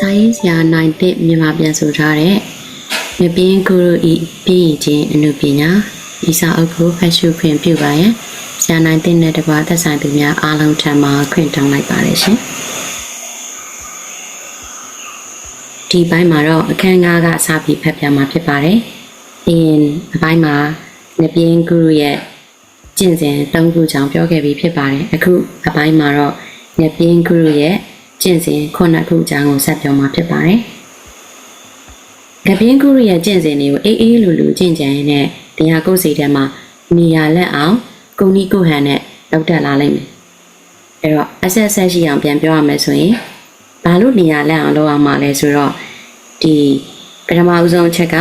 စာရေးဆရာနိုင်တဲ့မြန်မာပြန်ဆိုထားတဲ့မပြင်းဂုရုဤပြည်ရင်ချင်းအနုပညာဤစာအုပ်ကိုဖတ်ရှုခွင့်ပြုပါရန်ဆရာနိုင်တဲ့နဲ့တကွာသက်ဆိုင်သူများအားလုံးထံမှခွင့်တောင်းလိုက်ပါတယ်ရှင်ဒီပိုင်းမှာတော့အခန်း၅ကစပြီးဖတ်ပြမှာဖြစ်ပါတယ်အင်းအပိုင်းမှာမပြင်းဂုရုရဲ့ကျင့်စဉ်၃ခုကြောင့်ပြောခဲ့ပြီးဖြစ်ပါတယ်အခုအပိုင်းမှာတော့မပြင်းဂုရုရဲ့ ကျင့်စဉ်ခုနှစ်ခုကြောင့်ကိုဆက်ပြောမှာဖြစ်ပါတယ်။ကပင်းကူရဲ့ကျင့်စဉ်တွေကိုအေးအေးလူလူကျင့်ကြံရင်းနဲ့တရားကိုယ်စိတ်ထဲမှာနေရာလက်အောင်ကုံကြီးကိုဟန်နဲ့လောက်တက်လာလိမ့်မယ်။အဲ့တော့အဆက်ဆက်ရှိအောင်ပြန်ပြောရမယ်ဆိုရင်ဘာလို့နေရာလက်အောင်လုပ်အောင်မလဲဆိုတော့ဒီပထမဦးဆုံးအချက်က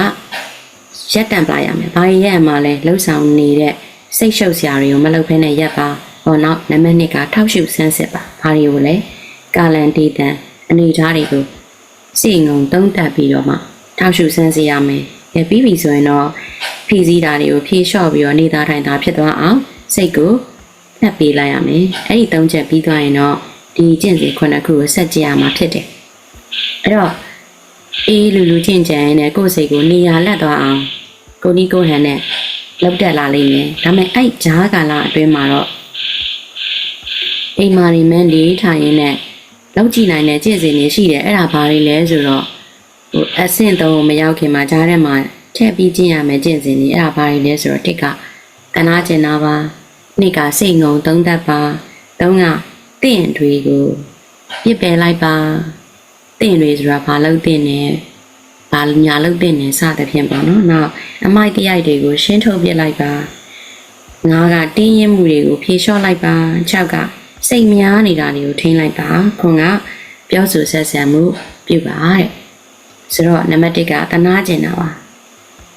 ရက်တံပလာရမယ်။ဘာရက်အမှလဲလှုပ်ဆောင်နေတဲ့စိတ်ရှုပ်စရာတွေကိုမလုပ်ဖဲနဲ့ရက်ပါ။ဟောနောက်နံပါတ်2ကထောက်ရှုဆန်းစစ်ပါ။ဘာတွေကိုလဲ ကာလန်တီတန်အနေထားတွေကိုစိတ်ငုံတုံးတက်ပြီးတော့မှထောက်ရှုဆန်းစေရမယ်။အဲပြီးပြီဆိုရင်တော့ဖြည့်စည်းတာတွေကိုဖြည့်လျှော့ပြီးတော့နေသားထိုင်သားဖြစ်သွားအောင်စိတ်ကိုနှက်ပေးလိုက်ရမယ်။အဲ့ဒီသုံးချက်ပြီးသွားရင်တော့ဒီကျင့်စဉ်ခုနှစ်ခုကိုဆက်ကြည့်ရမှာဖြစ်တယ်။အဲ့တော့အေးလူလူကျင့်ကြံရင်းနဲ့ကိုယ့်စိတ်ကိုနေရာလက်သွားအောင်ကိုနီးကိုဟန်နဲ့လောက်တက်လာလိမ့်မယ်။ဒါပေမဲ့အဲ့ဂျားကာလအတွင်းမှာတော့အိမ်မာရီမန်းလေးထိုင်ရင်းနဲ့ လောက်ကြည့်နိုင်တဲ့ကျင့်စဉ်တွေရှိတယ်အဲ့ဒါဘာတွေလဲဆိုတော့ဟိုအဆင့်သုံးမရောက်ခင်မှာကြားထဲမှာထည့်ပြီးကျင့်ရမယ်ကျင့်စဉ်တွေအဲ့ဒါဘာတွေလဲဆိုတော့တစ်ကကနာကျင်နာပါနှစ်ကစိတ်ငုံသုံးသက်ပါသုံးကတင့်တွေကိုပြစ်ပယ်လိုက်ပါတင့်တွေဆိုတာဘာလို့တင့်နေဘာညာလို့တင့်နေစသဖြင့်ပေါ့နော်နောက်အမိုက်တရိုက်တွေကိုရှင်းထုတ်ပြစ်လိုက်ပါငါးကတင်းရင်မှုတွေကိုဖြေလျှော့လိုက်ပါ၆က စိတ်များနေတာတွေကိုထိန်းလိုက်ပါခွန်ကပြောဆိုဆက်ဆံမှုပြုပါတဲ့ဆိုတော့နံပါတ်1ကတနာကျင်တာပါ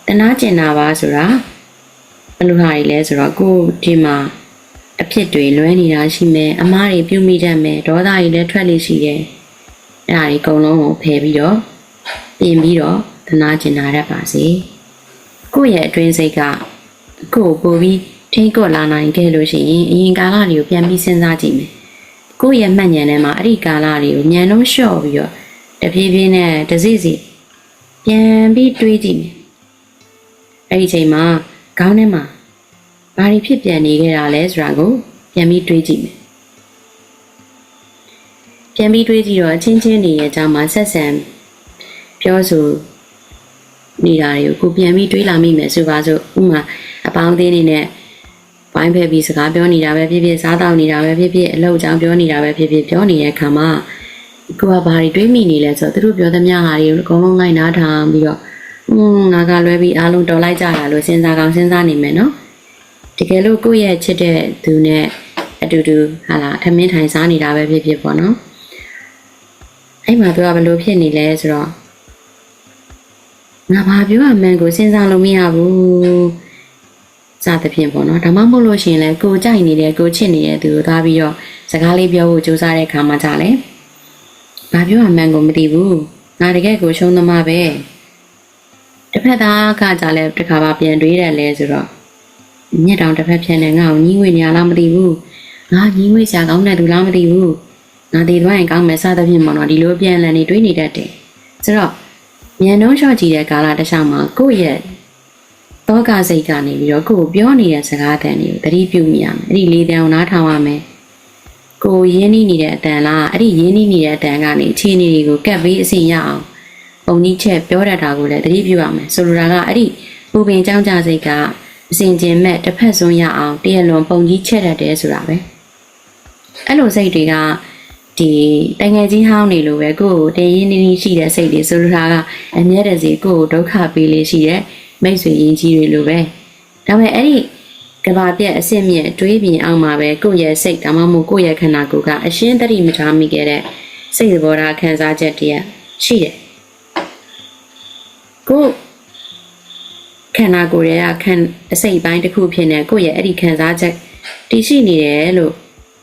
တနာကျင်တာပါဆိုတာဘယ်လိုဟာတွေလဲဆိုတော့ကိုယ်ဒီမှာအဖြစ်တွေလွဲနေတာရှိမယ်အမားတွေပြုမိတတ်မယ်ဒေါသတွေလည်းထွက်လေရှိတယ်အဲ့ဒါတွေအကုန်လုံးကိုဖယ်ပြီးတော့ပြင်ပြီးတော့တနာကျင်တာရပါစေကိုယ့်ရဲ့အတွင်းစိတ်ကကိုယ်ကိုယ်ပြီး ထိတ်ကွက်လာနိုင်ခဲ့လို့ရှိရင်အရင်ကာလတွေကိုပြန်ပြီးစဉ်းစားကြည့်မယ်ကိုယ့်ရဲ့မှတ်ဉာဏ်ထဲမှာအဲ့ဒီကာလတွေကိုဉာဏ်လုံးလျှော့ပြီးတော့တဖြည်းဖြည်းနဲ့တစ်စိစီပြန်ပြီးတွေးကြည့်မယ်အဲ့ဒီချိန်မှာခေါင်းထဲမှာဘာတွေဖြစ်ပြန်နေခဲ့တာလဲဆိုတာကို ပြန်ပြီးတွေးကြည့်မယ်ပြန်ပြီးတွေးကြည့်တော့အချင်းချင်းတွေရဲ့အကြောင်းမှာဆက်ဆံပြောဆိုနေတာတွေကိုကိုပြန်ပြီးတွေးလာမိမယ်ဆိုပါစို့ဥမာအပေါင်းအသင်းတွေနဲ့ ဝိုင်းဖက်ပြီးစကားပြောနေတာပဲဖြစ်ဖြစ်စားတောက်နေတာပဲဖြစ်ဖြစ်အလုပ်အကြောင်းပြောနေတာပဲဖြစ်ဖြစ်ပြောနေတဲ့အခါမှာကိုကဘာတွေတွေးမိနေလဲဆိုတော့သူတို့ပြောသမျှဟာတွေကိုအကုန်လုံးလိုက်နားထောင်ပြီးတော့อืมငါကလွဲပြီးအားလုံးတော်လိုက်ကြတာလို့စဉ်းစားကောင်းစဉ်းစားနေမယ်နော်တကယ်လို့ကိုယ့်ရဲ့ချစ်တဲ့သူနဲ့အတူတူဟာလာထမင်းထိုင်စားနေတာပဲဖြစ်ဖြစ်ပေါ့နော်အဲ့မှာသူကဘယ်လိုဖြစ်နေလဲဆိုတော့ငါဘာပြောရမှန်းကိုစဉ်းစားလို့မရဘူး စသဖြင့်ပေါ့နော်ဒါမှမဟုတ်လို့ရှိရင်လည်းကိုကြိုက်နေတဲ့ကိုချစ်နေတဲ့သူကိုသွားပြီးတော့စကားလေးပြောဖို့ကြိုးစားတဲ့ခါမှကြလဲဘာပြောရမှန်းကိုမသိဘူးငါတကယ်ကိုရှုံးသမားပဲတစ်ဖက်သားကကြလဲတစ်ခါပါပြန်တွေးတယ်လဲဆိုတော့ညက်တောင်တစ်ဖက်ဖြန်နေငါ့ကိုညီးငွေနေရလားမသိဘူးငါညီးငွေဆရာကောင်းတဲ့သူလားမသိဘူးငါတည်သွားရင်ကောင်းမယ်စသဖြင့်ပေါ့နော်ဒီလိုပြန်လည်နေတွေးနေတတ်တယ်ဆိုတော့မြန်နှုံးလျှော့ကြည့်တဲ့ကာလတစ်လျှောက်မှာကိုယ့်ရဲ့ တောကစိတ်ကနေပြီးတော့ကိုယ်ပြောနေတဲ့စကားတန်တွေကိုသတိပြုမိရမယ်အဲ့ဒီလေးတန်ကိုနားထောင်ရမယ်ကိုယ်ရင်းနှီးနေတဲ့အတန်လားအဲ့ဒီရင်းနှီးနေတဲ့အတန်ကနေအခြေအနေတွေကိုကပ်ပြီးအစီရအောင်ပုံကြီးချက်ပြောတတ်တာကိုလည်းသတိပြုရမယ်ဆိုလိုတာကအဲ့ဒီပူပင်ကြောင်းကြစိတ်ကအစဉ်ကျင်မဲ့တစ်ဖက်ဆုံးရအောင်တရလွန်ပုံကြီးချက်တတ်တယ်ဆိုတာပဲအဲ့လိုစိတ်တွေကဒီတငယ်ချင်းဟောင်းနေလို့ပဲကိုယ့်ကိုတင်ရင်းနှီးနှီးရှိတဲ့စိတ်တွေဆိုလိုတာကအမြဲတစေကိုယ့်ကိုဒုက္ခပေးလေးရှိတဲ့ မိတ်ဆွေရင်းကြီးတွေလိုပဲဒါပေမဲ့အဲ့ဒီကဘာပြက်အစစ်မြက်တွေးပြင်အောင်မှာပဲကိုယ့်ရဲ့စိတ်ဒါမှမဟုတ်ကိုယ့်ရဲ့ခန္ဓာကိုယ်ကအရှင်းတတိမထားမိခဲ့တဲ့စိတ်သဘောထားခံစားချက်တည်းရှိတယ်ကိုယ့်ခန္ဓာကိုယ်ရဲ့ခံအစိတ်ပိုင်းတစ်ခုဖြစ်နေကိုယ့်ရဲ့အဲ့ဒီခံစားချက်တည်ရှိနေတယ်လို့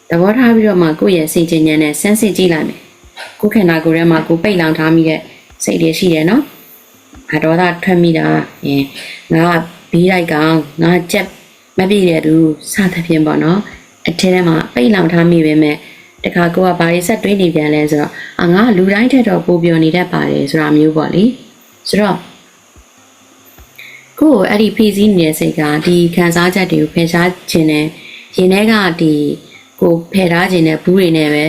သဘောထားပြီးတော့မှကိုယ့်ရဲ့စိတ်ဉာဏ်နဲ့စမ်းစစ်ကြည့်လိုက်မယ်ကိုယ်ခန္ဓာကိုယ်ထဲမှာကိုယ်ပိတ်လောင်ထားမိတဲ့စိတ်တွေရှိတယ်နော် အတော်သာထွက်မိတာအင်းငါဘီးလိုက်ကောင်ငါကြက်မပြည့်တဲ့သူစသဖြင့်ပေါ့နော်အထဲထဲမှာပိတ်လောင်ထားမိပေမဲ့တခါကိုကဘာတွေဆက်တွေးနေပြန်လဲဆိုတော့အာငါလူတိုင်းထက်တော့ပိုပြောနေတတ်ပါတယ်ဆိုတာမျိုးပေါ့လေဆိုတော့ကိုယ့်ကိုအဲ့ဒီဖိစီးနေတဲ့စိတ်ကဒီခံစားချက်တွေကိုဖယ်ရှားခြင်းနဲ့ရင်ထဲကဒီကိုဖယ်ထားခြင်းနဲ့ဘူးတွေနဲ့ပဲ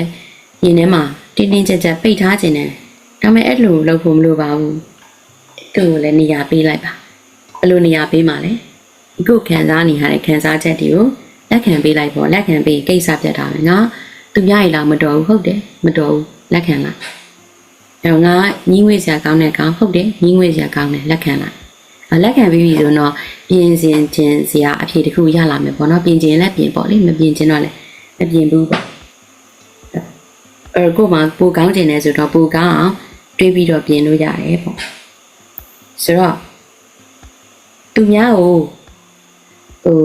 ရင်ထဲမှာတင်းတင်းကြပ်ကြပ်ပိတ်ထားခြင်းနဲ့ဒါပေမဲ့အဲ့လိုလုပ်ဖို့မလိုပါဘူး သူ့ကိုလည်းနေရာပေးလိုက်ပါဘယ်လိုနေရာပေးမှလဲကိုယ်ခံစားနေရတဲ့ခံစားချက်တွေကိုလက်ခံပေးလိုက်ပေါ့လက်ခံပေးကိစ္စပြတ်တာပဲငါသူများရီလားမတော်ဘူးဟုတ်တယ်မတော်ဘူးလက်ခံလိုက်အဲ့တော့ငါညီးငွေစရာကောင်းတဲ့ကောင်ဟုတ်တယ်ညီးငွေစရာကောင်းတယ်လက်ခံလိုက်အလက်ခံပြီးပြီဆိုတော့ပြင်စင်ခြင်းစရာအဖြစ်တစ်ခုရလာမယ်ပေါ့နော်ပြင်ခြင်းလည်းပြင်ပေါ့လေမပြင်ခြင်းတော့လည်းမပြင်ဘူးပေါ့အဲ့ကိုမှပူကောင်းခြင်းနဲ့ဆိုတော့ပူကောင်းအောင်တွေးပြီးတော့ပြင်လို့ရတယ်ပေါ့ ဆိုတော့သူများကိုဟို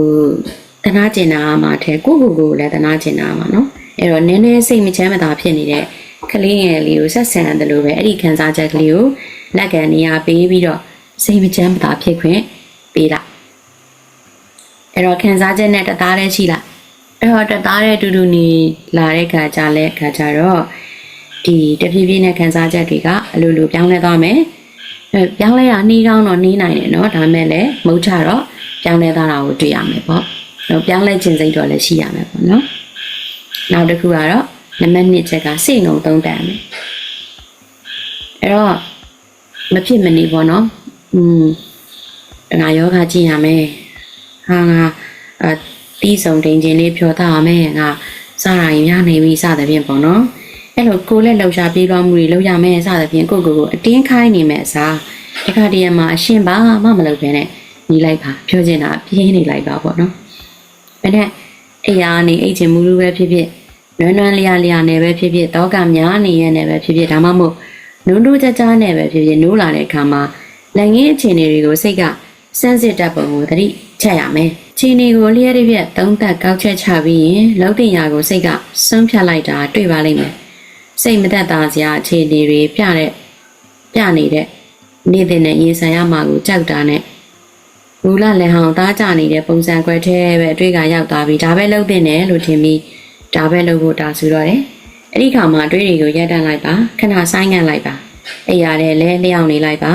တနာကျင်တာမှာထဲကိုကိုကိုလည်းတနာကျင်တာမှာနော်အဲ့တော့နည်းနည်းစိတ်မချမ်းမသာဖြစ်နေတဲ့ကလေးငယ်လေးကိုဆက်ဆံတယ်လို့ပဲအဲ့ဒီခံစားချက်ကလေးကိုလက်ကန်နေရာပေးပြီးတော့စိတ်မချမ်းမသာဖြစ်ခွင့်ပေးလိုက်အဲ့တော့ခံစားချက်နဲ့တသားတည်းရှိလိုက်အဲ့တော့တသားတည်းတူတူနေလာတဲ့ခါကြလဲခါကြတော့ဒီတဖြည်းဖြည်းနဲ့ခံစားချက်တွေကအလိုလိုပြောင်းလဲသွားမယ်အဲ ပြောင်းလဲတာနှီးကောင်းတော့နှီးနိုင်တယ်เนาะဒါမဲ့လည်းမဟုတ်ချတော့ပြောင်းလဲသွားတာကိုတွေ့ရမယ်ပေါ့တော့ပြောင်းလဲခြင်းစိတ်တော့လည်းရှိရမယ်ပေါ့နော်နောက်တစ်ခုကတော့နံပါတ်1ချက်ကစိတ်နှုံသုံးတတ်မယ်အဲ့တော့မဖြစ်မနေပေါ့နော်อืมငါယောဂကြည့်ရမယ်ဟာငါအတီးဆုံးတင်ခြင်းလေးဖြောသားရမယ်ငါစားရရင်ရနေပြီစသဖြင့်ပေါ့နော် အဲ့လိုကိုယ်လက်လှူရှာပြေးသွားမှုတွေလုပ်ရမယ်စသဖြင့်ကိုယ့်ကိုယ်ကိုအတင်းခိုင်းနေမယ်အစားတခါတည်းမှာအရှင်ဘာမှမလုပ်ဘဲနဲ့ညီလိုက်ပါပြောချင်တာပြင်းနေလိုက်ပါပေါ့နော်အဲ့ဒါအိယာနေအိတ်ချင်မှုလိုပဲဖြစ်ဖြစ်နွမ်းနွမ်းလျာလျာနဲ့ပဲဖြစ်ဖြစ်တောကများနေရနဲ့ပဲဖြစ်ဖြစ်ဒါမှမဟုတ်နုံတို့ကြကြနဲ့ပဲဖြစ်ဖြစ်နိုးလာတဲ့အခါမှာလက်ငင်းအခြေအနေတွေကိုစိတ်ကစမ်းစစ်တတ်ပုံကိုသတိချက်ရမယ်ခြေနေကိုလျှက်ရပြက်သုံးသက်ကောက်ချက်ချပြီးရင်လုံးတင်ရာကိုစိတ်ကစွန့်ဖြတ်လိုက်တာတွေ့ပါလိမ့်မယ် စိတ်မသက်သာစရာအခြေအနေတွေပြတဲ့ပြနေတဲ့နေတဲ့နဲ့ရင်ဆိုင်ရမှာကိုကြောက်တာနဲ့မူလလည်းဟောင်းသားကြနေတဲ့ပုံစံခွဲထဲပဲအတွေ့ကရောက်သွားပြီဒါပဲလုပ်တဲ့နဲ့လို့ထင်ပြီးဒါပဲလုပ်ဖို့တာဆိုတော့တယ်အဲ့ဒီခါမှာအတွေ့တွေကိုရပ်တန့်လိုက်ပါခဏဆိုင်ငံ့လိုက်ပါအဲ့ရတဲ့လဲလျှောက်နေလိုက်ပါ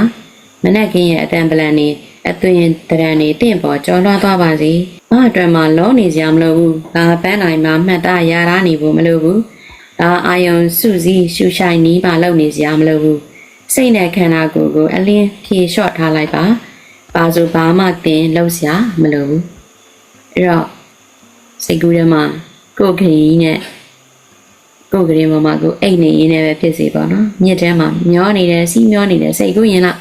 မနက်ခင်းရဲ့အတန်ပလန်နေအသွင်တရံနေတင့်ပေါ်ကြောလွှားသွားပါစေ။ဘာအတွက်မှလောနေစရာမလိုဘူး။ဒါပန်းနိုင်မှာမှတ်သားရတာနေဖို့မလိုဘူး။ ဒါအာယုံစုစည်းရှူရှိုင်နီးပါလုပ်နေစရာမလိုဘူး။စိတ်နဲ့ခန္ဓာကိုယ်ကိုအလင်းဖြေလျှော့ထားလိုက်ပါ။ပါစုဘာမှတင်လှုပ်စရာမလိုဘူး။အဲ့တော့စိတ်ကူးထဲမှာကိုယ်ခရီးနဲ့ကိုယ်ကလေးမမကိုအိတ်နေရင်းနဲ့ပဲဖြစ်စီပေါ့နော်။မြစ်ထဲမှာမျောနေတယ်စီးမျောနေတယ်စိတ်ကူးရင်လား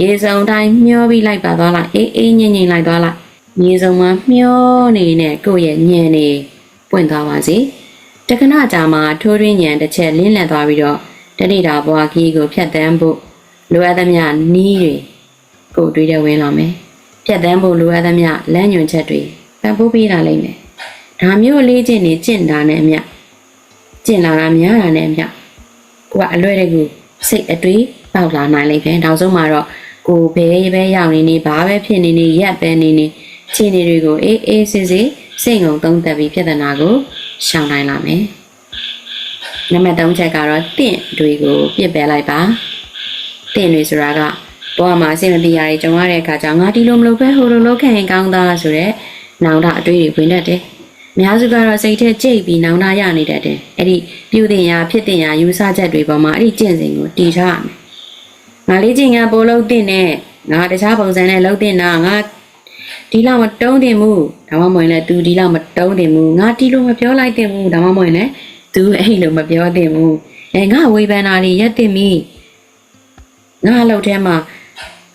ရေစုံတိုင်းမျောပြီးလိုက်ပါသွားလိုက်အေးအေးငြိမ်ငြိမ်လိုက်သွားလိုက်ရေစုံမှာမျောနေနဲ့ကိုယ့်ရဲ့ညံနေပွင့်သွားပါစေ တခဏကြာမှထိုးရင်းညံတစ်ချက်လင်းလက်သွားပြီးတော့တတိတာဘွားခီးကိုဖြတ်တန်းဖို့လိုအပ်သမျှနီးတွေကိုတွေးတဲ့ဝင်လာမယ်ဖြတ်တန်းဖို့လိုအပ်သမျှလမ်းညွန်ချက်တွေပံ့ပိုးပေးလာလိမ့်မယ်ဒါမျိုးလေးချင်းနေကျင့်တာနဲ့အမျှကျင့်လာတာများတာနဲ့အမျှကိုကအလွဲတကူစိတ်အတွေးပေါက်လာနိုင်လိမ့်မယ်နောက်ဆုံးမှာတော့ကိုဘဲပဲရောက်နေနေဘာပဲဖြစ်နေနေရက်ပဲနေနေခြေနေတွေကိုအေးအေးစစ်စစ်စိတ်ငုံသုံးသက်ပြီးပြဿနာကို ရှောင်နိုင်လာမယ်နံပါတ်3ချက်ကတော့တင့်တွေကိုပြစ်ပယ်လိုက်ပါတင့်တွေဆိုတာကဘဝမှာအဆင်မပြေရတဲ့ကြုံရတဲ့အခါကျငါဒီလိုမလုပ်ပဲဟိုလိုလုပ်ခဲ့ရင်ကောင်းသားဆိုတဲ့နောင်တအတွေ့တွေဝင်တတ်တယ်အများစုကတော့စိတ်ထဲကြိတ်ပြီးနောင်တရနေတတ်တယ်အဲ့ဒီပြုတင်ရာဖြစ်တင်ရာယူဆချက်တွေပေါ်မှာအဲ့ဒီကျင့်စဉ်ကိုတည်ထားရမယ်ငါလေးချင်းငါပိုးလုံးတင်နဲ့ငါတခြားပုံစံနဲ့လုံးတင်တာငါ ဒီလောက်မတုံးတင်ဘူးဒါမှမဟုတ်ရင်လည်း तू ဒီလောက်မတုံးတင်ဘူးငါဒီလိုမပြောလိုက်တင်ဘူးဒါမှမဟုတ်ရင်လည်း तू အဲ့လိုမပြောတင်ဘူးအဲငါဝေဖန်တာတွေရက်တင်ပြီငါအလုပ်ထဲမှာ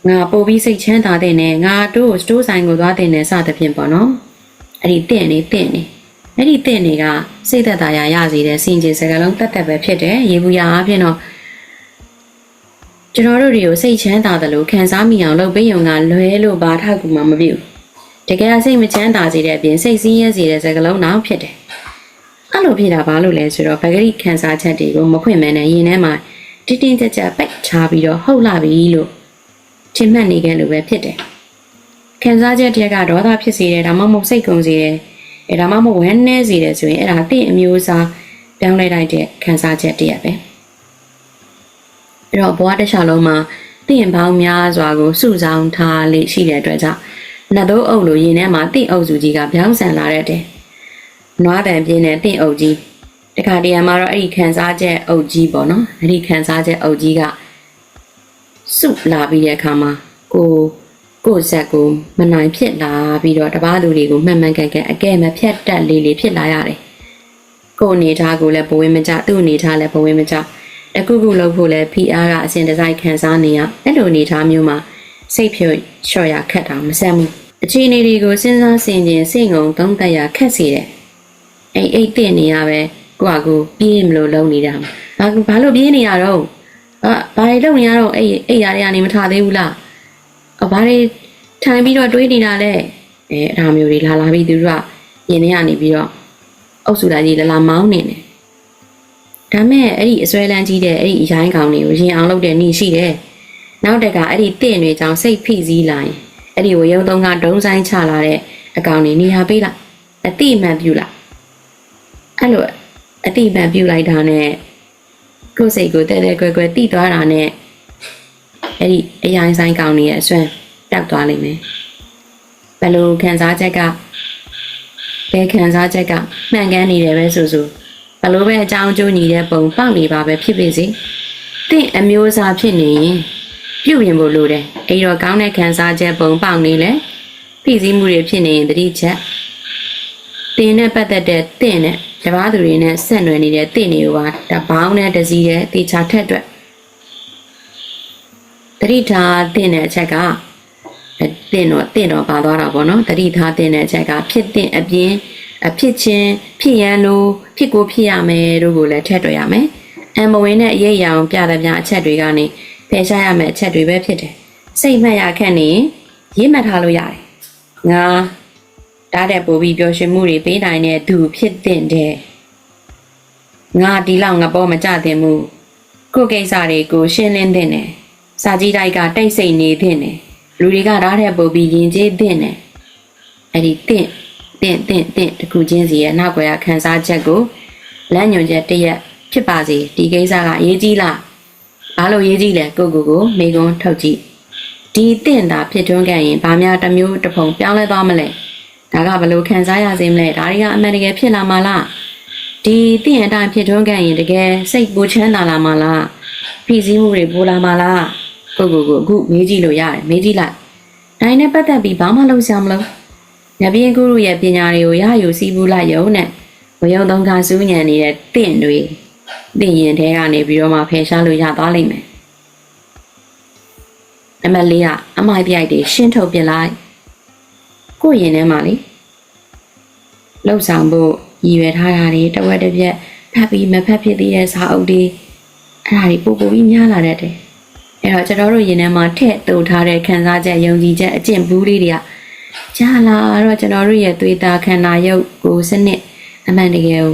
ငါပို့ပြီးစိတ်ချမ်းသာတဲ့နဲ့ငါတို့စတိုးဆိုင်ကိုသွားတင်နေစသဖြင့်ပေါ့နော်အဲ့ဒီတင့်နေတင့်နေအဲ့ဒီတင့်နေကစိတ်သက်သာရာရစေတဲ့စင်ကြယ်စကားလုံးတတ်တတ်ပဲဖြစ်တယ်ရေဘူးရာအဖြစ်တော့ကျွန်တော်တို့တွေကိုစိတ်ချမ်းသာတယ်လို့ခံစားမိအောင်လုပ်ပေးရုံကလွဲလို့ဘာထောက်ကူမှမပြု တကယ်စိတ်မချမ်းသာစေတဲ့အပြင်စိတ်ဆင်းရဲစေတဲ့စကားလုံးတော့ဖြစ်တယ်အဲ့လိုဖြစ်တာဘာလို့လဲဆိုတော့ဗဂရိခံစားချက်တွေကိုမခွင့်မဲနဲ့ရင်ထဲမှာတင်းတင်းကြပ်ကြပ်ပိတ်ချပြီးတော့ဟုတ်လာပြီလို့ထင်မှတ်နေကြလို့ပဲဖြစ်တယ်ခံစားချက်တည်းကဒေါသဖြစ်စေတယ်ဒါမှမဟုတ်စိတ်ကုန်စေတယ်အဲဒါမှမဟုတ်ဝမ်းနည်းစေတယ်ဆိုရင်အဲ့ဒါတင့်အမျိုးအစားပြပြောင်းလဲလိုက်တဲ့ခံစားချက်တည်းရပဲအဲ့တော့ဘဝတစ်လျှောက်လုံးမှာတင့်ပေါင်းများစွာကိုစုဆောင်ထားလေရှိတဲ့အတွက်ကြောင့် နှတ်သိုးအုပ်လိုရင်ထဲမှာတင့်အုပ်စုကြီးကပြောင်းဆန်လာတဲ့တဲ့နွားတန်ပြင်းတဲ့တင့်အုပ်ကြီးတခါတရံမှာတော့အဲ့ဒီခံစားချက်အုပ်ကြီးပေါ့နော်အဲ့ဒီခံစားချက်အုပ်ကြီးကစုလာပြီးတဲ့အခါမှာကိုကိုယ်ဆက်ကိုမနိုင်ဖြစ်လာပြီးတော့တပားလူတွေကိုမှန်မှန်ကန်ကန်အကဲမဖြတ်တက်လေးလေးဖြစ်လာရတယ်ကိုယ်အနေထားကိုလည်းဘဝင်းမကြသူ့အနေထားလည်းဘဝင်းမကြတခုခုလုပ်ဖို့လည်းဖိအားကအစဉ်တစိုက်ခံစားနေရအဲ့လိုအနေထားမျိုးမှာ စိတ်ဖြိုလျှော့ရခက်တာမဆက်ဘူးအခြေအနေတွေကိုစဉ်းစားဆင်ခြင်စိတ်ငုံသုံးသပ်ရခက်စေတယ်အဲ့အိတ်တင်နေရပဲကိုယ့်အကူပြေးမလို့လုံးနေတာဘာဘာလို့ပြေးနေရတော့အာဘာတွေလုပ်နေရတော့အဲ့အဲ့ຢာတွေကနေမထသေးဘူးလားအဘာတွေထိုင်ပြီးတော့တွေးနေတာလဲအဲအဲ့ဒါမျိုးတွေလာလာပြီးသူတို့ကရင်ထဲကနေပြီးတော့အုပ်စုလိုက်ကြီးလာလာမောင်းနေတယ်ဒါမဲ့အဲ့ဒီအစွဲလန်းကြီးတဲ့အဲ့ဒီအရိုင်းကောင်တွေကိုရင်အောင်လုပ်တဲ့နေရှိတယ် နောက်တက်ကအဲ့ဒီတင့်တွေကြောင့်စိတ်ဖိစီးလာရင်အဲ့ဒီဝရုံသုံးကဒုံဆိုင်ချလာတဲ့အကောင်တွေနေရာပေးလိုက်အတိအမှန်ပြုလိုက်အဲ့လိုအတိအမှန်ပြုလိုက်တာနဲ့ကိုယ်စိတ်ကိုတဲတဲကွယ်ကွယ်တိသွားတာနဲ့အဲ့ဒီအရိုင်းဆိုင်ကောင်တွေရဲ့အစွမ်းတောက်သွားလိမ့်မယ်ဘယ်လိုခံစားချက်ကဘယ်ခံစားချက်ကမှန်ကန်နေတယ်ပဲဆိုဆိုဘယ်လိုပဲအကြောင်းအကျိုးညီတဲ့ပုံပေါက်နေပါပဲဖြစ်ဖြစ်စေတင့်အမျိုးအစားဖြစ်နေရင် ပြုပြင်ဖို့လိုတယ်အဲ့တော့ကောင်းတဲ့ခံစားချက်ပုံပေါက်နေလဲပြည်စည်းမှုတွေဖြစ်နေရင်တတိချက်တင်နဲ့ပတ်သက်တဲ့တင့်နဲ့တပားသူတွေနဲ့ဆက်နွယ်နေတဲ့တင့်တွေကိုပါတပေါင်းနဲ့တစည်းတဲ့တေချာထက်အတွက်တတိထားတင့်တဲ့အချက်ကအဲတင့်တော့တင့်တော့ပါသွားတာပေါ့နော်တတိထားတင့်တဲ့အချက်ကဖြစ်တဲ့အပြင်အဖြစ်ချင်းဖြစ်ရန်လို့ဖြစ်ကိုဖြစ်ရမယ်တို့ကိုလည်းထည့်တွက်ရမယ်အမဝင်းနဲ့အရေးရအောင်ပြတဲ့ပြအချက်တွေကနေ ဖယ်ရှားရမယ့်အချက်တွေပဲဖြစ်တယ်စိတ်မှတ်ရခက်နေရင်ရေးမှတ်ထားလို့ရတယ်ငါတားတဲ့ပို့ပြီးပျော်ရွှင်မှုတွေပေးနိုင်တဲ့သူဖြစ်တဲ့တဲ့ငါဒီလောက်ငါပေါ်မကြတင်မှုကိုယ်ကိစ္စတွေကိုရှင်းလင်းတဲ့နဲ့စာကြီးတိုက်ကတိတ်ဆိတ်နေတဲ့နဲ့လူတွေကဓာတ်တဲ့ပို့ပြီးယဉ်ကျေးတဲ့နဲ့အဲ့ဒီတင့်တင့်တင့်တင့်တခုချင်းစီရဲ့နောက်ွယ်ရခန်းစားချက်ကိုလမ်းညွှန်ချက်တရက်ဖြစ်ပါစေဒီကိစ္စကအရေးကြီးလား ဘာလို့ရေးကြီးလဲကိုကိုကိုမိကွန်းထုတ်ကြည့်ဒီတင့်တာဖြစ်ထွန်းခဲ့ရင်ဘာများတစ်မျိုးတစ်ဖုံပြောင်းလဲသွားမလဲဒါကဘယ်လိုခံစားရစေမလဲဒါတွေကအမှန်တကယ်ဖြစ်လာမှာလားဒီတင့်အတိုင်းဖြစ်ထွန်းခဲ့ရင်တကယ်စိတ်ပူချမ်းသာလာမှာလားဖိစီးမှုတွေပိုလာမှာလားကိုကိုကိုအခုမေးကြည့်လို့ရတယ်မေးကြည့်လိုက်ဒါနဲ့ပတ်သက်ပြီးဘာမှလုပ်ဆောင်မလို့နဗီယန်ဂုရုရဲ့ပညာတွေကိုရယူစီးပူးလိုက်ရုံနဲ့ဝယုံသုံးခါစူးညံနေတဲ့တင့်တွေ တင့်ရင်ထဲကနေပြီးတော့မှဖယ်ရှားလို့ရသွားလိမ့်မယ်နံပါတ်၄ကအမိုက်ပြိုက်တွေရှင်းထုတ်ပြလိုက်ကိုယ့်ရင်ထဲမှာလေလှုပ်ဆောင်ဖို့ရည်ရွယ်ထားတာတွေတဝက်တစ်ပြက်ဖတ်ပြီးမဖတ်ဖြစ်သေးတဲ့စာအုပ်တွေအဲ့ဒါတွေပို့ပို့ပြီးများလာတတ်တယ်အဲ့တော့ကျွန်တော်တို့ရင်ထဲမှာထည့်တူထားတဲ့ခံစားချက်ယုံကြည်ချက်အကျင့်ဘူးလေးတွေကကြားလာတော့ကျွန်တော်တို့ရဲ့သွေးသားခန္ဓာရုပ်ကိုယ်စနစ်အမှန်တကယ်ကို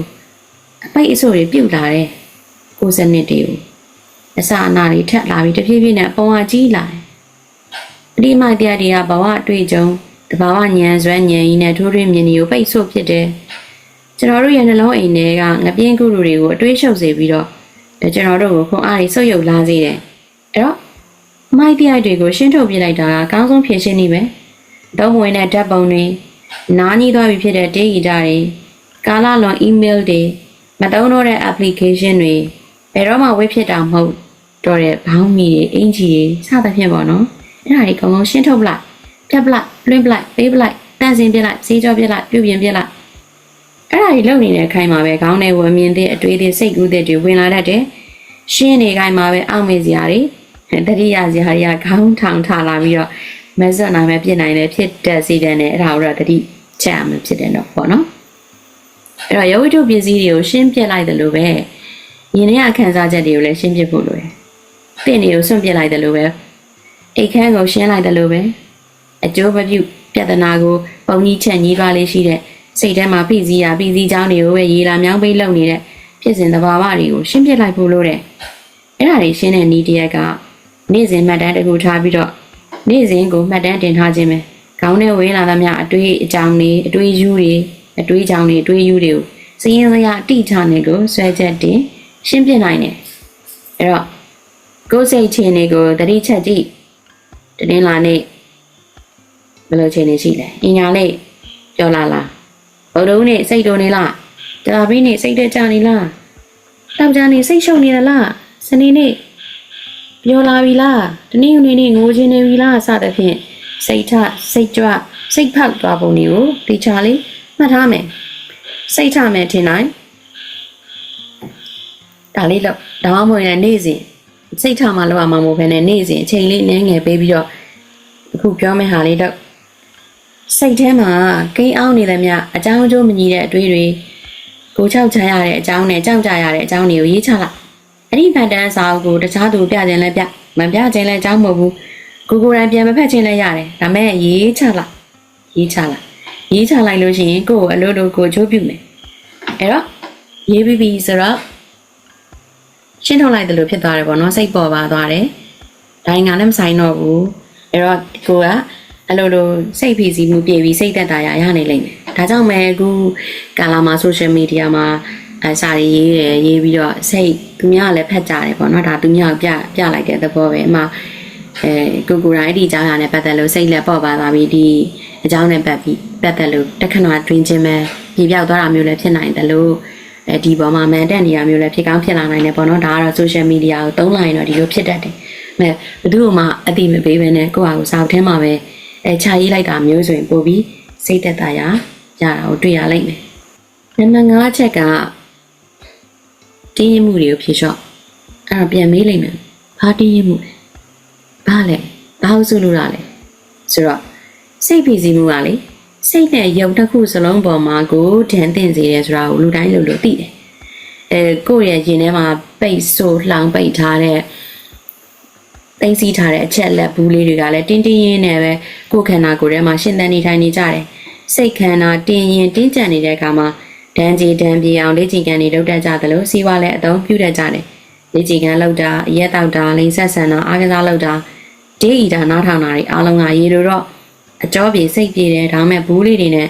အပိတ်အဆို့တွေပြုတ်လာတယ်ကိုယ်စနစ်တွေကိုအစာအနာတွေထက်လာပြီးတဖြည်းဖြည်းနဲ့အပေါ်အကြီးလာတယ်အဒီမိုက်တရားတွေကဘဝအတွေ့အကြုံတဘာဝဉာဏ်စွမ်းဉာဏ်ကြီးနဲ့ထိုးထွင်းမြင်တွေကိုပိတ်ဆို့ဖြစ်တယ်ကျွန်တော်တို့ရဲ့နှလုံးအိမ်တွေကငပြင်းကုလူတွေကိုအတွေးရှုပ်စေပြီးတော့ကျွန်တော်တို့ကိုခွန်အားတွေဆုပ်ယုပ်လာစေတယ်အဲ့တော့မိုက်တရားတွေကိုရှင်းထုတ်ပြလိုက်တာကအကောင်းဆုံးဖြေရှင်းနည်းပဲတော့ဝင်တဲ့ဓာတ်ပုံတွေနားကြီးသွားပြီဖြစ်တဲ့ဒေဂီတာတွေကာလလွန် email တွေ မတုံးတော့တဲ့ application တွေဘယ်တော့မှဝေးဖြစ်တာမဟုတ်တော့တဲ့ဘောင်းမီတွေအင်ဂျီတွေစသဖြင့်ပေါ့နော်အဲ့ဒါတွေအကုန်လုံးရှင်းထုတ်ပလိုက်ဖြတ်ပလိုက်လွှင့်ပလိုက်ပေးပလိုက်တန့်စင်ပြလိုက်စေးကြောပြလိုက်ပြုပြင်ပြလိုက်အဲ့ဒါတွေလုပ်နေတဲ့ခိုင်းမှာပဲခေါင်းထဲဝမြင်တဲ့အတွေးတွေစိတ်ကူးတဲ့တွေဝင်လာတတ်တယ်ရှင်းနေခိုင်းမှာပဲအောက်မေ့စရာတွေတတိယစရာတွေကခေါင်းထောင်ထလာပြီးတော့မဆက်နိုင်ပဲဖြစ်နိုင်တယ်ဖြစ်တဲ့စီတဲ့နဲ့အဲ့ဒါကိုတော့တတိချက်အောင်ဖြစ်တယ်တော့ပေါ့နော် အဲ့တော့ယောဂီတို့ပစ္စည်းတွေကိုရှင်းပြလိုက်တယ်လို့ပဲယင်ထဲကခံစားချက်တွေကိုလည်းရှင်းပြဖို့လိုတယ်တင့်တွေကိုစွန့်ပြလိုက်တယ်လို့ပဲအိတ်ခမ်းကိုရှင်းလိုက်တယ်လို့ပဲအကျိုးမပြုပြဿနာကိုပုံကြီးချက်ညီးသွားလေးရှိတဲ့စိတ်ထဲမှာပြည်စည်းရပြည်စည်းချောင်းတွေကိုပဲရေးလာမြောင်းပိတ်လုပ်နေတဲ့ဖြစ်စဉ်သဘာဝတွေကိုရှင်းပြလိုက်ဖို့လိုတယ်အဲ့ဒါတွေရှင်းတဲ့ဤတရက်ကနေ့စဉ်မှတ်တမ်းတစ်ခုထားပြီးတော့နေ့စဉ်ကိုမှတ်တမ်းတင်ထားခြင်းပဲခေါင်းထဲဝေးလာသမျှအတွေးအကြောင်းတွေအတွေးယူတွေ အတွေးကြောင်တွေအတွေးယူတွေကိုစည်ရင်စရာအတိအကျနဲ့ကိုဆွဲချက်တင်ရှင်းပြနိုင်တယ်အဲ့တော့ကိုယ်စိတ်ချင်တွေကိုတတိချက်ကြည့်တတင်းလာနေဘယ်လိုချင်နေရှိလဲအင်ညာလေးပြောလာလားဘုံလုံးနေစိတ်တုံနေလားကြာပြီးနေစိတ်တက်ကြနေလားတောက်ကြနေစိတ်ရှုပ်နေသလားစနေနေ့ပြောလာပြီလားတနင်္ဂနွေနေ့ငိုချင်နေပြီလားစသဖြင့်စိတ်ထစိတ်ကြွစိတ်ဖောက်သွားပုံတွေကိုတေချာလေး မှတ်ထားမယ်စိတ်ထမယ်ထင်နိုင်ဒါလေးတော့ဒါမှမဟုတ်ရင်နေ့စဉ်စိတ်ထမှလောက်အောင်မဟုတ်ဘဲနဲ့နေ့စဉ်အချိန်လေးနည်းငယ်ပေးပြီးတော့အခုပြောမယ့်ဟာလေးတော့စိတ်ထဲမှာကိန်းအောင်နေတယ်မြအကြောင်းအကျိုးမညီတဲ့အတွေးတွေကိုချောက်ချရတဲ့အကြောင်းနဲ့ကြောက်ကြရတဲ့အကြောင်းတွေကိုရေးချလိုက်အဲ့ဒီဗတ်တန်းစာအုပ်ကိုတခြားသူပြခြင်းလဲပြမပြခြင်းလဲအကြောင်းမဟုတ်ဘူးကိုကိုယ်တိုင်ပြန်မဖက်ခြင်းလဲရတယ်ဒါမဲ့ရေးချလိုက်ရေးချလိုက် ရေးချလိုက်လို့ရှိရင်ကိုယ့်ကိုအလိုလိုကိုချိုးပြုမယ်အဲ့တော့ရေးပြီးပြီဆိုတော့ရှင်းထုတ်လိုက်တယ်လို့ဖြစ်သွားတယ်ပေါ့နော်စိတ်ပေါ်ပါသွားတယ်ဒါရင်ကလည်းမဆိုင်တော့ဘူးအဲ့တော့ကိုကအလိုလိုစိတ်ဖိစီးမှုပြေပြီးစိတ်သက်သာရရနေလိမ့်မယ်ဒါကြောင့်မဲအခုကာလာမှာ social media မှာအစာရေးရေးရရေးပြီးတော့စိတ်သူများကလည်းဖက်ကြတယ်ပေါ့နော်ဒါသူများကိုပြပြလိုက်တဲ့သဘောပဲအမှ အဲကိုကိုရိုင်းဒီအကြောင်းအရာနဲ့ပတ်သက်လို့စိတ်လက်ပေါ့ပါသွားပြီးဒီအကြောင်းနဲ့ပတ်ပြီးပတ်သက်လို့တခဏတွင်ချင်းပဲပြပြောက်သွားတာမျိုးလည်းဖြစ်နိုင်တယ်လို့အဲဒီပေါ်မှာမန်တက်နေရမျိုးလည်းဖြစ်ကောင်းဖြစ်လာနိုင်တယ်ပေါ့နော်ဒါကတော့ social media ကိုသုံးလိုက်ရင်တော့ဒီလိုဖြစ်တတ်တယ်။အဲဘယ်သူမှအတိမပေးဘဲနဲ့ကိုယ့်ဟာကိုယ်စာအုပ်ထဲမှာပဲအဲခြာရေးလိုက်တာမျိုးဆိုရင်ပို့ပြီးစိတ်သက်သာရရတာကိုတွေ့ရလိမ့်မယ်။နံပါတ်5ချက်ကတင်းရင်မှုတွေကိုဖြေလျှော့အဲ့တော့ပြန်မေးလိုက်မယ်။ဘာတင်းရင်မှုလဲ။ ဘာလဲ။ဘာလို့ဆိုလို့ရလဲ။ဆိုတော့စိတ်ဖိစီးမှုကလေစိတ်နဲ့ယုံတစ်ခုစလုံးပေါ်မှာကိုဒဏ်တင်စေတယ်ဆိုတာကိုလူတိုင်းလူလူသိတယ်။အဲကိုယ့်ရဲ့ရင်ထဲမှာပိတ်ဆိုးလှောင်ပိတ်ထားတဲ့သိသိထားတဲ့အချက်လက်ဘူးလေးတွေကလည်းတင်းတင်းရင်းနဲ့ပဲကိုယ်ခန္ဓာကိုယ်ထဲမှာရှင်းတန်းနေထိုင်နေကြတယ်။စိတ်ခန္ဓာတင်းရင်တင်းကြပ်နေတဲ့အခါမှာဒဏ်ကြီးဒဏ်ပြေအောင်လေ့ကျင့်ကန်နေလုပ်တတ်ကြသလိုစီးပွားလည်းအသုံးပြုတတ်ကြတယ်။ လေ့ကျင့်ကန်လုပ်တာအရက်တောက်တာလိန်ဆက်ဆန်တာအားကစားလုပ်တာဒေးအီတာနားထောင်တာတွေအားလုံးကရေလိုတော့အကြောပြေစိတ်ပြေတယ်ဒါမဲ့ဘူးလေးတွေနဲ့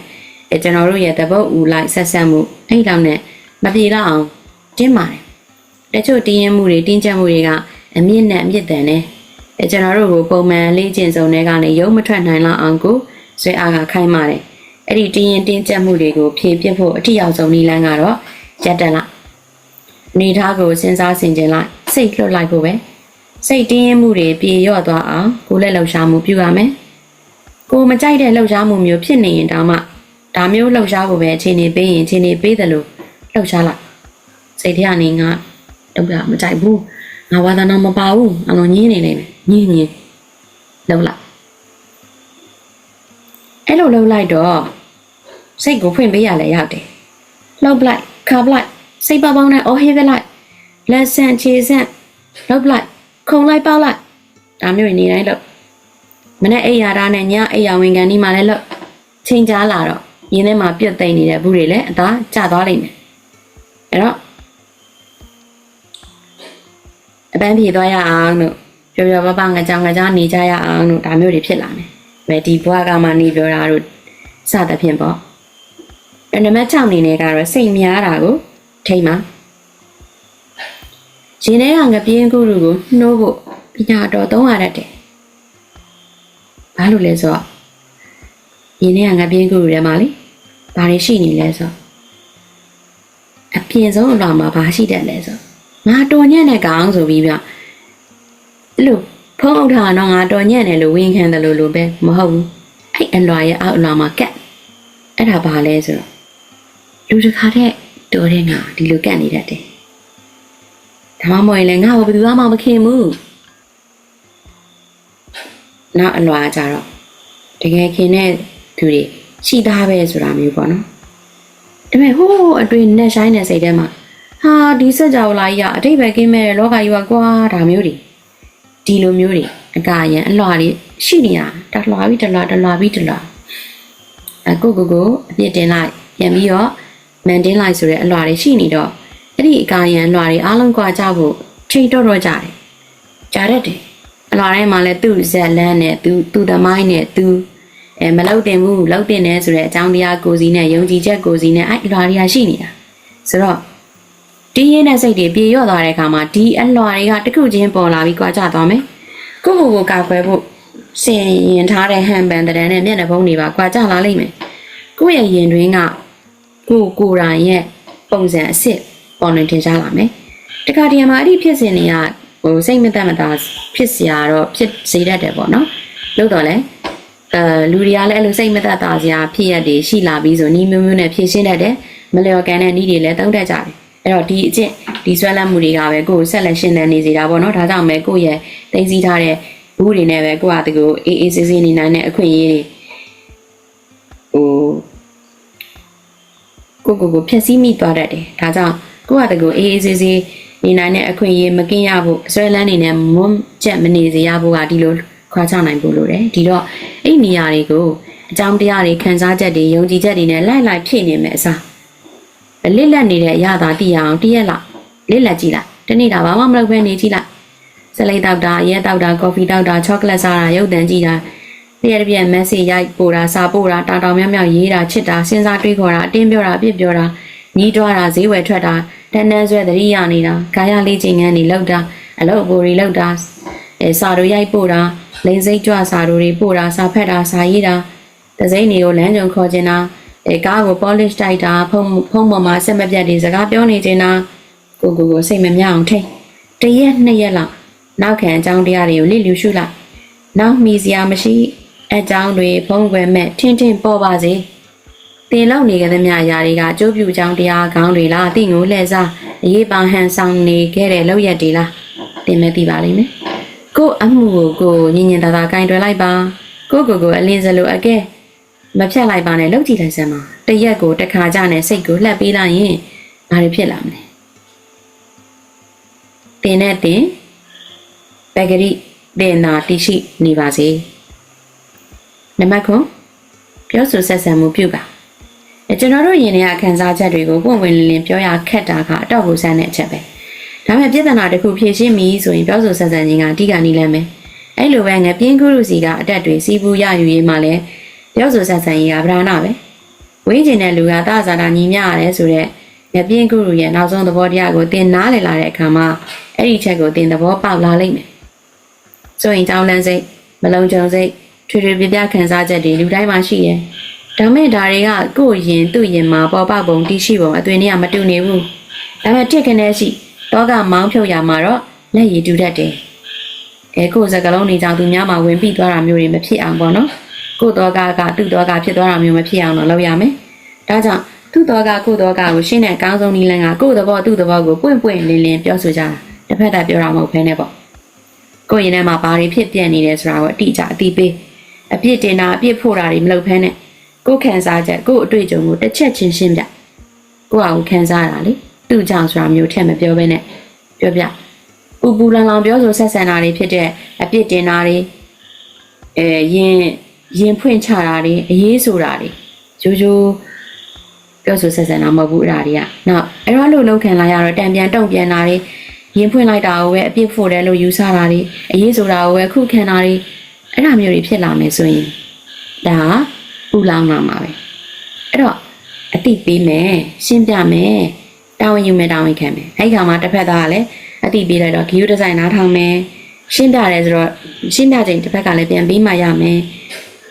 အဲကျွန်တော်တို့ရဲ့တပုတ်ဦးလိုက်ဆက်ဆက်မှုအဲ့လောက်နဲ့မပြေတော့အောင်တင်းပါတယ်တချို့တင်းရင်မှုတွေတင်းကျပ်မှုတွေကအမြင့်နဲ့အမြင့်တန်တယ်အဲကျွန်တော်တို့ကိုပုံမှန်လေ့ကျင့်စုံတွေကနေရုံမထွက်နိုင်လောက်အောင်ကိုဆွဲအားကခိုင်းပါတယ်အဲ့ဒီတင်းရင်တင်းကျပ်မှုတွေကိုဖြည့်ပြဖို့အထီရောက်ဆုံးနည်းလမ်းကတော့ရက်တက်လို က်နေသားကိုစဉ်းစားဆင်ခြင်လိုက်စိတ်လွတ်လိုက်ဖို့ပဲစိတ်တင်းရင်မှုတွေပြေလျော့သွားအောင်ကိုယ်လက်လှူရှားမှုပြုရမယ်ကိုမကြိုက်တဲ့လှုပ်ရှားမှုမျိုးဖြစ်နေရင်တောင်မှဒါမျိုးလှုပ်ရှားဖို့ပဲအခြေအနေပေးရင်အခြေအနေပေးတယ်လို့လှုပ်ရှားလိုက်စိတ်ထဲကနေငါတော့ပြမကြိုက်ဘူးငါဝါသနာမပါဘူးအလုံးညင်းနေနေမယ်ညင်းညင်းလှုပ်လိုက်အဲ့လိုလှုပ်လိုက်တော့စိတ်ကိုဖွင့်ပေးရလဲရောက်တယ်လှုပ်လိုက်ခါပလိုက် စိတ်ပေါပေါင်းနဲ့အော်ဟေးပလိုက်လက်ဆန့်ခြေဆန့်လှုပ်လိုက်ခုံလိုက်ပေါက်လိုက်ဒါမျိုးနေတိုင်းလှုပ်မနဲ့အိယာတာနဲ့ညအိယာဝင်ကန်ဒီမှာလည်းလှုပ်ချိန်ကြားလာတော့ရင်းထဲမှာပြတ်သိမ့်နေတဲ့ဘူးတွေလည်းအသာကျသွားလိမ့်မယ်အဲ့တော့အပန်းပြေသွားရအောင်လို့ပြောပြောပပငကြောင်ငကြောင်နေကြရအောင်လို့ဒါမျိုးတွေဖြစ်လာမယ်။ဘယ်ဒီဘွားကမှနေပြောတာတို့စသဖြင့်ပေါ့။အဲ့နံပါတ်6အနေနဲ့ကတော့စိတ်များတာကို ထိမ့်ပါ။ရင်ထဲကငပြင်းကုရုကိုနှိုးဖို့ပညာတော်သုံးရတတ်တယ်။ဘာလို့လဲဆိုတော့ရင်ထဲကငပြင်းကုရုထဲမှာလေဘာတွေရှိနေလဲဆိုတော့အပြင်ဆုံးအလောင်မှာဘာရှိတတ်လဲဆိုတော့ငါတော်ညံ့တဲ့ကောင်ဆိုပြီးပြအဲ့လိုဖုံးအုပ်ထားတော့ငါတော်ညံ့တယ်လို့ဝင်ခံတယ်လို့လို့ပဲမဟုတ်ဘူးအဲ့အလွာရဲ့အောက်အလွာမှာကက်အဲ့ဒါဘာလဲဆိုတော့လူတစ်ခါတည်း တော်တဲ့ငါဒီလိုကက်နေတတ်တယ်ဒါမှမဟုတ်ရင်လည်းငါ့ကိုဘယ်သူမှမခင်ဘူးနောက်အလွာကြတော့တကယ်ခင်တဲ့သူတွေရှိသားပဲဆိုတာမျိုးပေါ့နော်ဒါပေမဲ့ဟိုးအတွင်းနဲ့ဆိုင်တဲ့စိတ်ထဲမှာဟာဒီစက်ကြောလာကြီးကအတိတ်ပဲကင်းမဲ့တဲ့လောကကြီးကကွာဒါမျိုးတွေဒီလိုမျိုးတွေအကာရန်အလွာတွေရှိနေတာတလွာပြီးတလွာတလွာပြီးတလွာအကိုကိုကိုအပြစ်တင်လိုက်ပြန်ပြီးတော့ မန်တင်းလိုက်ဆိုတဲ့အလွာတွေရှိနေတော့အဲ့ဒီအကာရန်အလွာတွေအားလုံးကွာကြဖို့ချိန်တော့တော့ကြတယ်ကြားတတ်တယ်အလွာတိုင်းမှာလည်းသူ့ဇက်လန်းနဲ့သူသူသမိုင်းနဲ့သူအဲမလောက်တင်ဘူးလောက်တင်နေဆိုတဲ့အကြောင်းတရားကိုစီနဲ့ယုံကြည်ချက်ကိုစီနဲ့အဲ့အလွာတွေကရှိနေတာဆိုတော့တီးရင်းတဲ့စိတ်တွေပြေလျော့သွားတဲ့အခါမှာဒီအလွာတွေကတစ်ခုချင်းပေါ်လာပြီးကြွားကြသွားမယ်ကိုယ့်ကိုယ်ကိုကာကွယ်ဖို့စင်ရင်ထားတဲ့ဟန်ပန်တရံနဲ့မျက်နှာဖုံးတွေပါကြွားကြလာလိမ့်မယ်ကိုယ့်ရဲ့ရင်တွင်းက ကိုယ်ကိုယ်တိုင်ရဲ့ပုံစံအစ်စ်ပေါ်လွင်ထင်ရှားလာမယ်တခါတည်းမှာအဲ့ဒီဖြစ်စဉ်တွေကဟိုစိတ်မသက်မသာဖြစ်စရာတော့ဖြစ်စေတတ်တယ်ပေါ့နော်လို့တော့လဲအဲလူတွေကလည်းအဲ့လိုစိတ်မသက်သာစရာဖြစ်ရတွေရှိလာပြီးဆိုနီးမျိုးမျိုးနဲ့ဖြည့်ရှင်းတတ်တယ်မလျော်ကန်တဲ့နီးတွေလည်းတုံးတတ်ကြတယ်အဲ့တော့ဒီအကျင့်ဒီဆွဲလန်းမှုတွေကပဲကိုယ်ဆက်လက်ရှင်းနေနေစေတာပေါ့နော်ဒါကြောင့်ပဲကိုယ့်ရဲ့သိသိထားတဲ့ဘူးတွေနဲ့ပဲကိုယ့်ဟာတကူအေးအေးဆေးဆေးနေနိုင်တဲ့အခွင့်အရေးတွေဟို ကိုကိုကိုဖြည့်ဆည်းမိသွားတတ်တယ်ဒါကြောင့်ကိုယ့်ဟာတကူအေးအေးဆေးဆေးနေနိုင်တဲ့အခွင့်အရေးမကင်းရဖို့အစွဲလန်းနေနဲ့မွန်းကျက်မနေစေရဖို့ကဒီလိုခွာချနိုင်ဖို့လိုတယ်ဒီတော့အဲ့နေရာတွေကိုအကြောင်းတရားတွေခံစားချက်တွေယုံကြည်ချက်တွေနဲ့လိုက်လိုက်ဖြည့်နေမယ်အစားလစ်လက်နေတဲ့အရာသာသိရအောင်တည့်ရက်လောက်လစ်လက်ကြည့်လိုက်တနေ့တာဘာမှမလုပ်ဘဲနေကြည့်လိုက်စလိတ်တောက်တာရဲတောက်တာကော်ဖီတောက်တာချောကလက်စားတာရုပ်တံကြည့်တာ တည့်ရက်တစ်ပြက်မက်ဆေ့ရိုက်ပို့တာစာပို့တာတာတောင်မြောက်မြောက်ရေးတာချစ်တာစဉ်းစားတွေးခေါ်တာအတင်းပြောတာအပြစ်ပြောတာညီးတွားတာဈေးဝယ်ထွက်တာတန်းတန်းဆွဲသတိရနေတာကာယလေးချိန်ငန်းတွေလောက်တာအလုပ်အပေါ်တွေလောက်တာအဲစာတို့ရိုက်ပို့တာလိန်စိတ်ကြွစာတို့တွေပို့တာစာဖက်တာစာရေးတာတစိမ့်တွေကိုလမ်းကြုံခေါ်ကျင်တာအဲကားကို polish တိုက်တာဖုံဖုံပေါ်မှာဆက်မပြတ်တွေစကားပြောနေကျင်တာကိုကိုကိုစိတ်မမြအောင်ထိတ်တရက်နှစ်ရက်လောက်နောက်ခံအကြောင်းတရားတွေကိုလစ်လျူရှုလိုက်နောက်မိစရာမရှိ အကြောင်းတွေဖုံးကွယ်မဲ့ထင်းထင်းပေါ်ပါစေတင်လောက်နေကြတဲ့မြအရာတွေကအကျိုးပြုကြောင်းတရားကောင်းတွေလားအသိငိုလှဲ့စားအရေးပါဟန်ဆောင်နေခဲ့တဲ့လောက်ရက်တွေလားတင်မဲ့သိပါလိမ့်မယ်ကို့အမှုကိုကိုညင်ညင်သာသာကင်တွယ်လိုက်ပါကိုကိုကိုအလင်းစလို့အကဲမဖြတ်လိုက်ပါနဲ့လောက်ကြည့်လိုက်စမ်းပါတရက်ကိုတစ်ခါကြနဲ့စိတ်ကိုလှက်ပေးလိုက်ရင်ဘာတွေဖြစ်လာမလဲတင်နဲ့တင်ပဂရိတင်နာတိရှိနေပါစေ နံပါတ်9ပြောဆိုဆက်ဆံမှုပြုပါအဲကျွန်တော်တို့ယင်တဲ့အခန်းစားချက်တွေကိုပွင့်ဝင်လင်းလင်းပြောရခက်တာကအတော့ကိုဆန်းတဲ့အချက်ပဲဒါပေမဲ့ပြဿနာတစ်ခုဖြေရှင်းပြီဆိုရင်ပြောဆိုဆက်ဆံခြင်းကအဓိကနီးလမ်းပဲအဲ့လိုပဲငပြင်းကုရုစီကအတက်တွေစီးပူးရယူရေးမှလည်းပြောဆိုဆက်ဆံရေးကဗราဏပဲဝင်းကျင်တဲ့လူကသာဇာတာညီမျှရတယ်ဆိုတော့ငပြင်းကုရုရဲ့နောက်ဆုံးသဘောတရားကိုသင်နားလည်လာတဲ့အခါမှာအဲ့ဒီချက်ကိုသင်သဘောပေါက်လာလိမ့်မယ်ဆိုရင်ကြောင်းလန်းစိတ်မလုံးကြုံစိတ် ထွေထွေပြပြခံစားချက်တွေလူတိုင်းမှာရှိတယ်ဒါမဲ့ဒါတွေကကိုယ့်ရင်သူ့ရင်မှာပေါ်ပေါက်ပုံတိရှိပုံအသွင်တွေကမတူနေဘူးဒါမဲ့တစ်ခနဲ့ရှိတောကမောင်းဖြုတ်ရမှာတော့လက်ရည်တူတတ်တယ်အဲကိုယ်စကလုံးနေကြောင်သူများမှာဝင်ပြီးသွားတာမျိုးတွေမဖြစ်အောင်ပေါ့နော်ကိုယ်တော်ကကသူ့တော်ကဖြစ်သွားတာမျိုးမဖြစ်အောင်တော့လုပ်ရမယ်ဒါကြောင့်သူ့တော်ကကိုယ်တော်ကကိုရှင်းတဲ့အကောင်းဆုံးနည်းလမ်းကကိုယ့်သဘောသူ့သဘောကိုပွင့်ပွင့်လင်းလင်းပြောဆိုကြတာတစ်ဖက်သက်ပြောတာမဟုတ်ဘဲနဲ့ပေါ့ကိုယ်ရင်ထဲမှာဘာတွေဖြစ်ပြနေတယ်ဆိုတာကိုအတိအကျအသိပေး အပြစ်တင်တာအပြစ်ဖို့တာတွေမလုပ်ဘဲနဲ့ကိုယ်ခံစားချက်ကိုယ်အတွေ့အကြုံကိုတစ်ချက်ချင်းရှင်းပြကိုယ့်ဟာကိုယ်ခံစားရတာလေသူ့ကြောင့်ဆိုတာမျိုးထက်မပြောဘဲနဲ့ပြောပြပူပူလောင်လောင်ပြောဆိုဆက်ဆံတာတွေဖြစ်တဲ့အပြစ်တင်တာတွေအဲရင်ရင်ဖွင့်ချတာတွေအရေးဆိုတာတွေရိုးရိုးပြောဆိုဆက်ဆံတာမဟုတ်ဘူးအဲ့ဒါတွေကနောက်အဲ့တော့လို့လောက်ခံလာရတော့တံပြန်တုံပြန်တာတွေရင်ဖွင့်လိုက်တာကိုပဲအပြစ်ဖို့တယ်လို့ယူဆတာတွေအရေးဆိုတာကိုပဲခုခံတာတွေ အဲ့ဒါမျိုးတွေဖြစ်လာမယ်ဆိုရင်ဒါပူလောင်လာမှာပဲအဲ့တော့အတိပေးမယ်ရှင်းပြမယ်တာဝန်ယူမယ်တာဝန်ခံမယ်အဲ့ဒီခါမှာတစ်ဖက်သားကလည်းအတိပေးလိုက်တော့ဂီယူဒီဇိုင်နာထောင်မယ်ရှင်းပြတယ်ဆိုတော့ရှင်းပြချိန်တစ်ဖက်ကလည်းပြန်ပေးမှရမယ်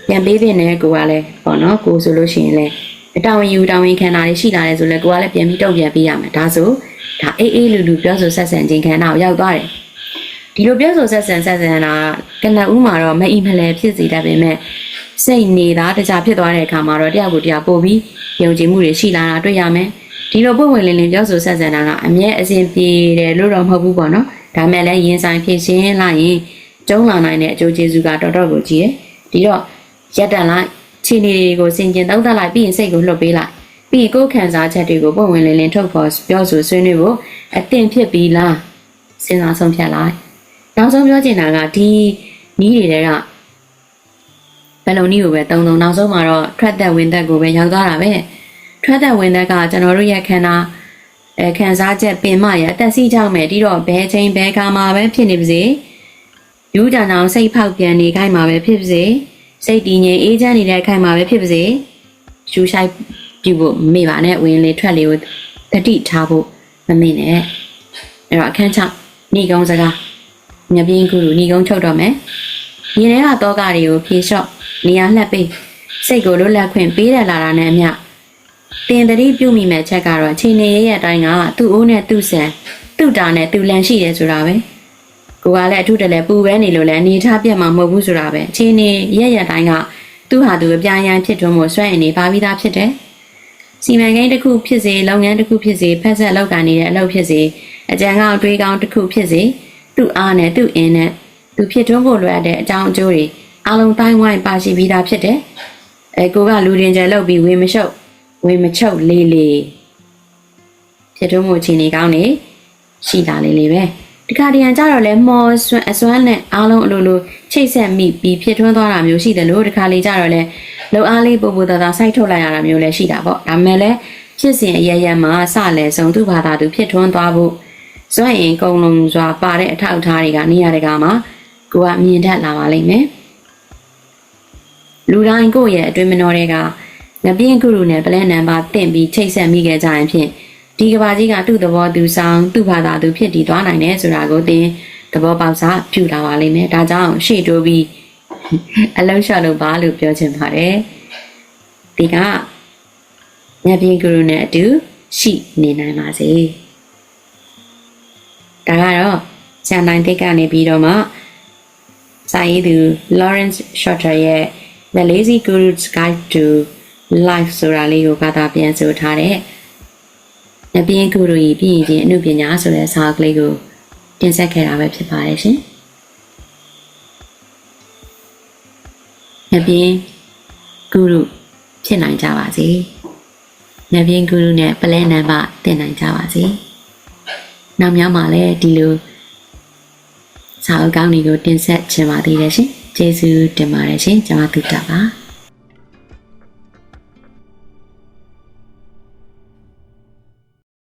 ပြန်ပေးတဲ့နဲ့ကိုကလည်းပေါ့နော်ကိုဆိုလို့ရှိရင်လည်းတာဝန်ယူတာဝန်ခံတာတွေရှိလာတယ်ဆိုလည်းကိုကလည်းပြန်ပြီးတုံ့ပြန်ပေးရမယ်ဒါဆိုဒါအေးအေးလူလူပြောဆိုဆက်ဆံခြင်းခံတော့ရောက်သွားတယ် ဒီလိုပြောဆိုဆက်ဆံဆက်ဆံတာကနဦးမှာတော့မအီမလဲဖြစ်စေတတ်ပေမဲ့စိတ်နေတာတခြားဖြစ်သွားတဲ့အခါမှာတော့တယောက်ကိုတယောက်ပို့ပြီးယုံကြည်မှုတွေရှိလာတာတွေ့ရမယ်ဒီလိုပုံဝင်လင်းလင်းပြောဆိုဆက်ဆံတာကအမြဲအစဉ်ပြေတယ်လို့တော့မဟုတ်ဘူးပေါ့နော်ဒါမဲ့လည်းရင်ဆိုင်ဖြစ်ရှင်းလိုက်ရင်ကျုံးလာနိုင်တဲ့အကျိုးကျေးဇူးကတော်တော်ကိုကြီးတယ်ဒီတော့ရက်တန်လိုက်ခြေနေတွေကိုစင်ကျင်သုံးသပ်လိုက်ပြီးရင်စိတ်ကိုလှုပ်ပေးလိုက်ပြီးကိုယ်ခံစားချက်တွေကိုပုံဝင်လင်းလင်းထုတ်ဖော်ပြောဆိုဆွေးနွေးဖို့အသင့်ဖြစ်ပြီးလားစဉ်းစားဆုံးဖြတ်လိုက် နောက်ဆုံးပြောချင်တာကဒီနီးတွေကဘယ်လိုနည်းကိုပဲတုံတုံနောက်ဆုံးမှာတော့ထွက်သက်ဝင်သက်ကိုပဲရောက်သွားတာပဲထွက်သက်ဝင်သက်ကကျွန်တော်တို့ရဲ့ခန္ဓာအဲခံစားချက်ပင်မရအသက်စီးကြောက်မယ်ဒီတော့ဘဲချင်းဘဲကာမှာပဲဖြစ်နေပါစေယူကြံအောင်စိတ်ဖောက်ပြန်နေခိုင်းမှာပဲဖြစ်ပါစေစိတ်တည်ငြိမ်အေးချမ်းနေတဲ့အခိုင်မှာပဲဖြစ်ပါစေယူဆိုင်ပြုဖို့မေ့ပါနဲ့ဝင်လေထွက်လေကိုတတိထားဖို့မမေ့နဲ့အဲ့တော့အခန်းချညီကုန်းစကား မြပြင်းကူလူညီကုန်းချုပ်တော့မယ်ညီထဲကတောကတွေကိုဖြေလျှော့နေရာလှက်ပေးစိတ်ကိုလွတ်လပ်ခွင့်ပေးရလာတာနဲ့အမျှတင်တတိပြုမိမဲ့ချက်ကတော့ချိန်နေရရဲ့အတိုင်းကသူ့အိုးနဲ့သူ့ဆန်သူ့တာနဲ့သူ့လန်ရှိတယ်ဆိုတာပဲကိုကလည်းအထုတလည်းပူပဲနေလို့လည်းအနေထားပြတ်မှာမဟုတ်ဘူးဆိုတာပဲချိန်နေရရဲ့အတိုင်းကသူ့ဟာသူအပြားရန်ဖြစ်ထွန်းမှုစွန့်ရင်နေပါပြီးသားဖြစ်တယ်စီမံကိန်းတစ်ခုဖြစ်စေလုပ်ငန်းတစ်ခုဖြစ်စေဖက်ဆက်လုပ်ကိုင်နေတဲ့အလုပ်ဖြစ်စေအကြံကောင်းအတွေးကောင်းတစ်ခုဖြစ်စေ သူ့အားနဲ့သူ့အင်းနဲ့သူဖြစ်ထွန်းဖို့လိုအပ်တဲ့အကြောင်းအကျိုးတွေအလုံးတိုင်းဝိုင်းပါရှိပြီးသားဖြစ်တယ်။အဲကိုကလူရင်ကျဲလုပ်ပြီးဝေမရှုပ်ဝေမချုပ်လေးလေးဖြစ်ထွန်းမှုအချိန်ကြီးကောင်းနေရှိလာလေးလေးပဲဒီခါတရံကြတော့လဲမော်ဆွမ်းအစွမ်းနဲ့အားလုံးအလိုလိုချိတ်ဆက်မိပြီးဖြစ်ထွန်းသွားတာမျိုးရှိတယ်လို့ဒီခါလေးကြတော့လဲလုံအားလေးပူပူသာသာစိုက်ထုတ်လိုက်ရတာမျိုးလည်းရှိတာပေါ့ဒါပေမဲ့လည်းဖြစ်စဉ်အရရမှာစလဲဆုံးသူ့ဘာသာသူဖြစ်ထွန်းသွားဖို့ စွန့်ရင်ကုံလုံးစွာပါတဲ့အထောက်အထားတွေကနေရာတကာမှာကိုကမြင်တတ်လာပါလိမ့်မယ်လူတိုင်းကိုယ့်ရဲ့အတွင်းမနှောတွေကငပြင်းကုရုနဲ့ပလဲနံပါတ်တင့်ပြီးချိတ်ဆက်မိခဲ့ကြရင်ဖြင့်ဒီကဘာကြီးကသူ့သဘောသူဆောင်သူ့ဘာသာသူဖြစ်တည်သွားနိုင်တယ်ဆိုတာကိုသင်သဘောပေါက်စားပြုလာပါလိမ့်မယ်ဒါကြောင့်ရှေ့တိုးပြီးအလုံးလျှော့လို့ပါလို့ပြောချင်ပါတယ်ဒီကငပြင်းကုရုနဲ့အတူရှိနေနိုင်ပါစေ ဒါကတော့ဇန်နိုင်တိတ်ကနေပြီးတော့မှစာရေးသူ Lawrence Shorter ရဲ့ The Lazy Guru's Guide to Life ဆိုတာလေးကိုဘာသာပြန်ဆိုထားတဲ့။နပြင်းဂုရုဤပြည်ရင်ချင်းအမှုပညာဆိုတဲ့စာအုပ်ကလေးကိုတင်ဆက်ခဲ့တာပဲဖြစ်ပါတယ်ရှင်။နပြင်းဂုရုဖြစ်နိုင်ကြပါစေ။နပြင်းဂုရုနဲ့ပလဲနံပါတ်တင်နိုင်ကြပါစေ။ နောက်များမှာလည်းဒီလိုစာအုပ်ကောင်းတွေကိုတင်ဆက်ချင်ပါသေးတယ်ရှင်။ကျေးဇူးတင်ပါတယ်ရှင်။ကျွန်မသူတာပါ။